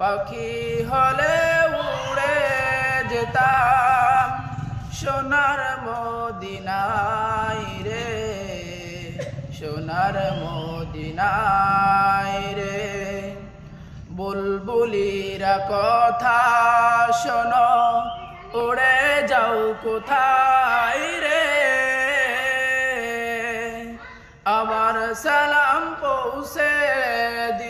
পাখি হলে উড়ে যেতাম সোনার মদিনাই রে, সোনার মদিনাই রে। বুলবুলিরা কথা শোনো, উড়ে যাও কোথায় রে? আমার সালাম পৌঁছে দিও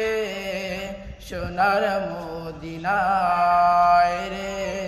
সোনার মদিনায় রে।